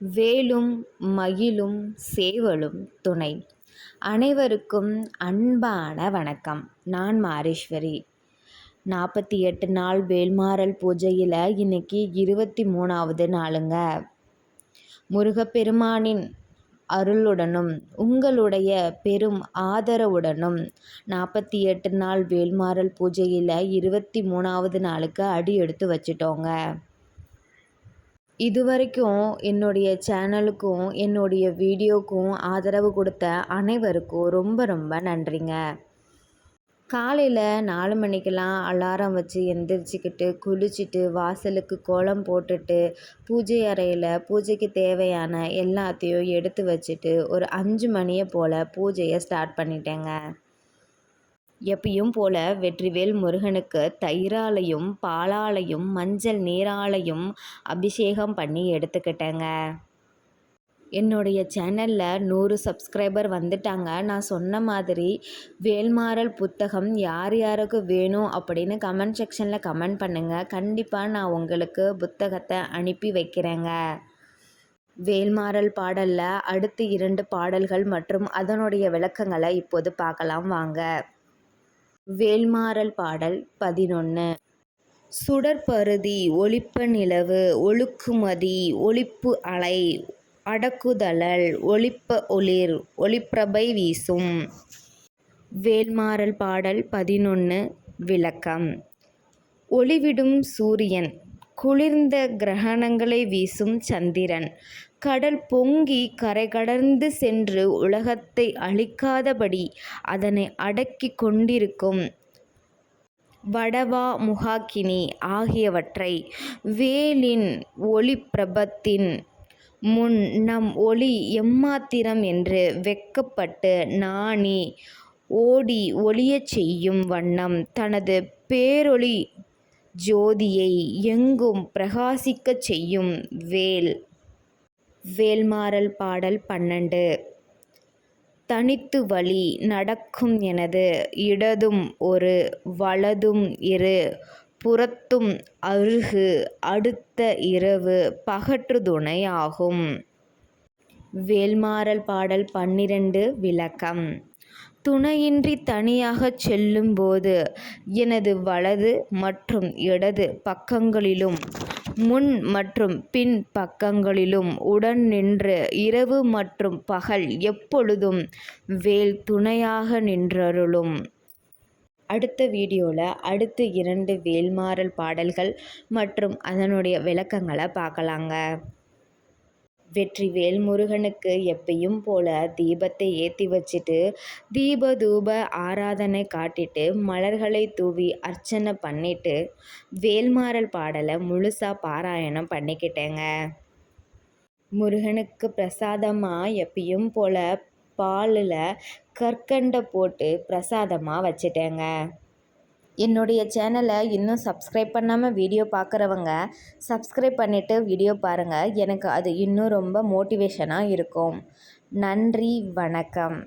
வேலும் மயிலும் சேவலும் துணை. அனைவருக்கும் அன்பான வணக்கம். நான் மாரீஸ்வரி. நாற்பத்தி எட்டு நாள் வேல்மாறல் பூஜையில் இன்னைக்கு இருபத்தி மூணாவது நாளுங்க. முருகப்பெருமானின் அருளுடனும் உங்களுடைய பெரும் ஆதரவுடனும் நாற்பத்தி எட்டு நாள் வேல்மாறல் பூஜையில் இருபத்தி மூணாவது நாளுக்கு அடி எடுத்து வச்சிட்டோங்க. இதுவரைக்கும் என்னுடைய சேனலுக்கும் என்னுடைய வீடியோக்கும் ஆதரவு கொடுத்த அனைவருக்கும் ரொம்ப ரொம்ப நன்றிங்க. காலையில் நாலு மணிக்கெலாம் அலாரம் வச்சு எந்திரிச்சிக்கிட்டு குளிச்சுட்டு வாசலுக்கு கோலம் போட்டுட்டு பூஜை அறையில் பூஜைக்கு தேவையான எல்லாத்தையும் எடுத்து வச்சுட்டு ஒரு அஞ்சு மணியை போல் பூஜையை ஸ்டார்ட் பண்ணிட்டேங்க. எப்பயும் போல வெற்றிவேல் முருகனுக்கு தயிராலையும் பாலாலையும் மஞ்சள் நீராலையும் அபிஷேகம் பண்ணி எடுத்துக்கிட்டேங்க. என்னுடைய சேனலில் நூறு சப்ஸ்கிரைபர் வந்துட்டாங்க. நான் சொன்ன மாதிரி வேல்மாறல் புத்தகம் யார் யாருக்கு வேணும் அப்படின்னு கமெண்ட் செக்ஷனில் கமெண்ட் பண்ணுங்கள் கண்டிப்பாக நான் உங்களுக்கு புத்தகத்தை அனுப்பி வைக்கிறேங்க. வேல்மாறல் பாடலில் அடுத்து இரண்டு பாடல்கள் மற்றும் அதனுடைய விளக்கங்களை இப்போது பார்க்கலாம் வாங்க. வேல்மாறல் பாடல் பதினொன்று சுடற்பருதி ஒளிப்ப நிலவு ஒழுக்குமதி ஒளிப்பு அலை அடக்குதழல் ஒளிப்ப ஒளிர் ஒளிப்பிரபை வீசும். வேல்மாறல் பாடல் பதினொன்று விளக்கம். ஒளிவிடும் சூரியன் குளிர்ந்த கிரகணங்களை வீசும் சந்திரன் கடல் பொங்கி கரை கடந்து சென்று உலகத்தை அழிக்காதபடி அதனை அடக்கிக் கொண்டிருக்கும் வடவா முகாக்கினி ஆகியவற்றை வேலின் ஒளிப்பிரபத்தின் முன் நம் ஒளி எம்மாத்திரம் என்று வெட்கப்பட்டு நாணி ஓடி ஒளியச் செய்யும் வண்ணம் தனது பேரொளி ஜோதியை எங்கும் பிரகாசிக்கச் செய்யும் வேல். வேல்மாறல் பாடல் பன்னெண்டு. தனித்து வழி நடக்கும் எனது இடதும் ஒரு வலதும் இரு புறத்தும் அருகு அடுத்த இரவு பகற்றுதுணை ஆகும். வேல்மாறல் பாடல் பன்னிரண்டு விளக்கம். துணையின்றி தனியாகச் செல்லும்போது எனது வலது மற்றும் இடது பக்கங்களிலும் முன் மற்றும் பின் பக்கங்களிலும் உடன் நின்று இரவு மற்றும் பகல் எப்பொழுதும் வேல் துணையாக நின்றருளும். அடுத்த வீடியோவில் அடுத்து இரண்டு வேல்மாறல் பாடல்கள் மற்றும் அதனுடைய விளக்கங்களை பார்க்கலாங்க. வெற்றி வேல்முருகனுக்கு எப்பயும் போல தீபத்தை ஏற்றி வச்சுட்டு தீப தூப ஆராதனை காட்டிட்டு மலர்களை தூவி அர்ச்சனை பண்ணிட்டு வேல்மாறல் பாடலை முழுசாக பாராயணம் பண்ணிக்கிட்டேங்க. முருகனுக்கு பிரசாதமாக எப்பயும் போல பாலில் கற்கண்டை போட்டு பிரசாதமாக வச்சிட்டேங்க. என்னுடைய சேனலை இன்னும் சப்ஸ்கிரைப் பண்ணாமல் வீடியோ பார்க்குறவங்க சப்ஸ்கிரைப் பண்ணிவிட்டு வீடியோ பாருங்கள் எனக்கு அது இன்னும் ரொம்ப மோட்டிவேஷனாக இருக்கும். நன்றி வணக்கம்.